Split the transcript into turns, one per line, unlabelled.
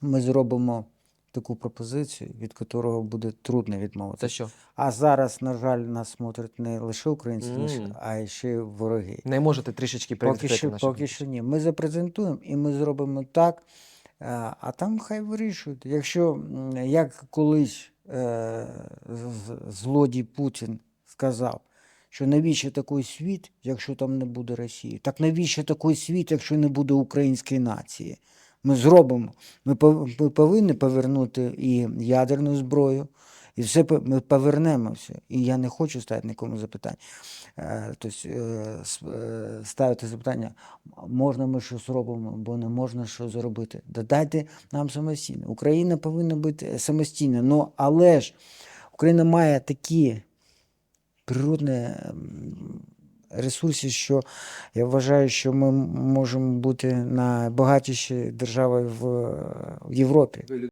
ми зробимо таку пропозицію, від якого буде трудно
Це
відмовитися.
що?
А зараз, на жаль, нас смотрять не лише українці,
М.
а й ще й вороги.
Не можете трішечки
Поки що,
нашим
поки що ні. Ми запрезентуємо і ми зробимо так, е, а там хай вирішують. Якщо як колись е, злодій Путін сказав, що навіщо такий світ, якщо там не буде Росії? Так навіщо такий світ, якщо не буде української нації? Ми зробимо. Ми, пов- ми повинні повернути і ядерну зброю, і все ми повернемо все. І я не хочу ставити нікому запитань. Е, Тобто е, е, ставити запитання, можна ми щось робимо, бо не можна що зробити. Да дайте нам самостійно. Україна повинна бути самостійна. Ну, але ж Україна має такі природні м, ресурси, що я вважаю, що ми можемо бути найбагатіші державою в, в Європі.